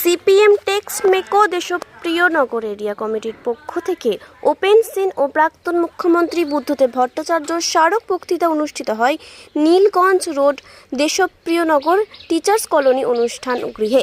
CPM টেক্স মেকো Deshapriya Nagar area কমিটির পক্ষ থেকে ওপেন সিন ও প্রাক্তন মুখ্যমন্ত্রী বুদ্ধদেব ভট্টাচার্য স্মারক বক্তৃতা অনুষ্ঠিত হয় Nilganj road Deshapriya Nagar teachers colony অনুষ্ঠান গৃহে।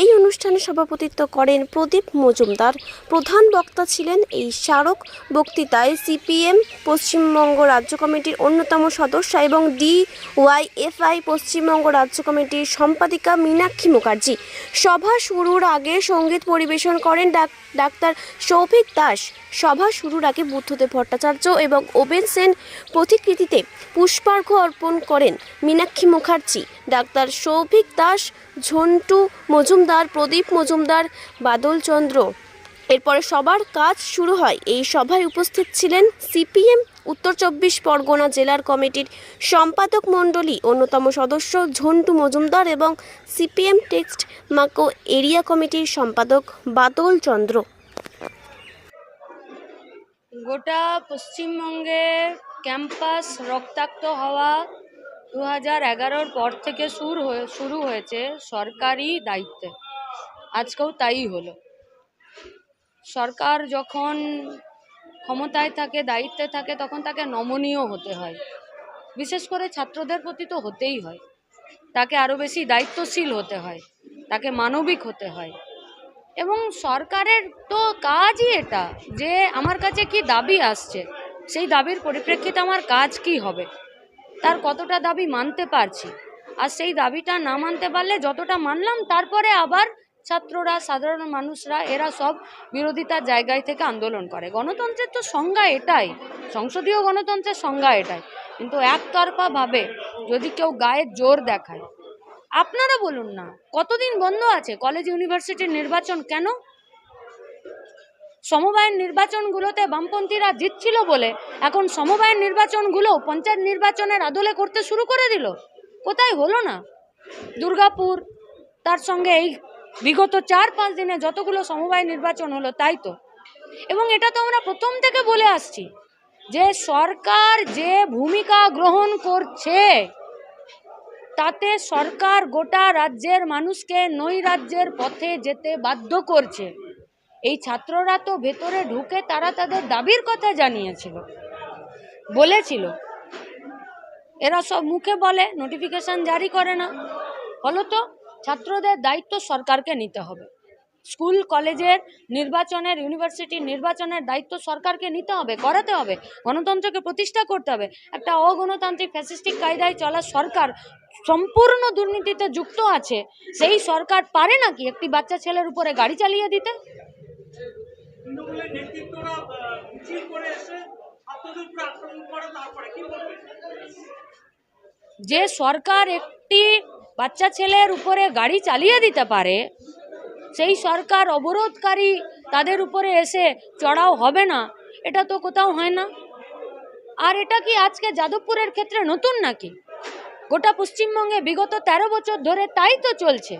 এই অনুষ্ঠানে সভাপতিত্ব করেন প্রদীপ মজুমদার। প্রধান বক্তা ছিলেন এই স্মারক বক্তৃতায় সিপিএম পশ্চিমবঙ্গ রাজ্য কমিটির অন্যতম সদস্য এবং ডি ডিওয়াইএফআই পশ্চিমবঙ্গ রাজ্য কমিটির সম্পাদিকা মীনাক্ষী মুখার্জি। সভা শুরুর আগে সংগীত পরিবেশন করেন ডাক- ডাক্তার সৌভিক দাস। সভা শুরুর আগে বুদ্ধদেব ভট্টাচার্য এবং ওবেন সেন প্রতিকৃতিতে পুষ্পার্ঘ্য অর্পণ করেন মীনাক্ষী মুখার্জি। ডাক্তার সৌভিক দাস, ঝন্টু মজুমদার, প্রদীপ মজুমদার, বাদল চন্দ্র। এরপরে সবার কাজ শুরু হয়। এই সভায় উপস্থিত ছিলেন সিপিএম চব্বিশ পরগনা জেলার কমিটির সম্পাদক মণ্ডলী অন্যতম সদস্য ঝন্টু মজুমদার এবং সিপিএম টেক্সট মাকো এরিয়া কমিটির সম্পাদক বাদল চন্দ্র। গোটা পশ্চিমবঙ্গে ক্যাম্পাস রক্তাক্ত হওয়া দু হাজার এগারোর পর থেকে শুরু হয়ে, শুরু হয়েছে সরকারি দায়িত্বে। আজকেও তাই হলো। সরকার যখন ক্ষমতায় থাকে, দায়িত্বে থাকে, তখন তাকে নমনীয় হতে হয়। বিশেষ করে ছাত্রদের প্রতি তো হতেই হয়। তাকে আরও বেশি দায়িত্বশীল হতে হয়, তাকে মানবিক হতে হয়। এবং সরকারের তো কাজই এটা, যে আমার কাছে কি দাবি আসছে, সেই দাবির পরিপ্রেক্ষিতে আমার কাজ কি হবে? তার কতটা দাবি মানতে পারছি? আর সেই দাবিটা না মানতে পারলে যতটা মানলাম, তারপরে আবার ছাত্ররা, সাধারণ মানুষরা, এরা সব বিরোধিতার জায়গায় থেকে আন্দোলন করে। গণতন্ত্রের তো সংজ্ঞা এটাই। সংসদীয় গণতন্ত্রের সংজ্ঞা এটাই। কিন্তু একতরফাভাবে যদি কেউ গায়ে জোর দেখায়, আপনারা বলুন না, কতদিন বন্ধ আছে? কলেজ, ইউনিভার্সিটির নির্বাচন কেন? সমবায়ের নির্বাচনগুলোতে বামপন্থীরা জিতছিল বলে এখন সমবায়ের নির্বাচনগুলো পঞ্চায়েত নির্বাচনের আদলে করতে শুরু করে দিল। কোথায় হলো না? দুর্গাপুর, তার সঙ্গে এই বিগত চার, পাঁচ দিনে যতগুলো সমবায় নির্বাচন হলো, তাই তো? এবং এটা তো আমরা প্রথম থেকে বলে আসছি যে সরকার যে ভূমিকা গ্রহণ করছে, তাতে সরকার গোটা রাজ্যের মানুষকে নৈ রাজ্যের পথে যেতে বাধ্য করছে। এই ছাত্ররা তো ভেতরে ঢুকে তারা তাদের দাবির কথা জানিয়েছিল, বলেছিল। এরা সব মুখে বলে নোটিফিকেশন জারি করে না। ফলত ছাত্রদের দায়িত্ব সরকারকে নিতে হবে। স্কুল কলেজের নির্বাচনের ইউনিভার্সিটির নির্বাচনের দায়িত্ব সরকারকে নিতে হবে করাতে হবে গণতন্ত্রকে প্রতিষ্ঠা করতে হবে। একটা অগণতান্ত্রিক ফ্যাসিস্টিক কায়দায় চলা সরকার সম্পূর্ণ দুর্নীতিতে যুক্ত আছে। সেই সরকার পারে নাকি একটি বাচ্চা ছেলের উপরে গাড়ি চালিয়ে দিতে? যে সরকার একটি বাচ্চা ছেলের উপরে গাড়ি চালিয়ে দিতে পারে, সেই সরকার অবরোধকারী তাদের উপরে এসে চড়াও হবে না, এটা তো কোথাও হয় না। আর এটা কি আজকে যাদবপুরের ক্ষেত্রে নতুন নাকি? গোটা পশ্চিমবঙ্গে বিগত তেরো বছর ধরে তাই তো চলছে।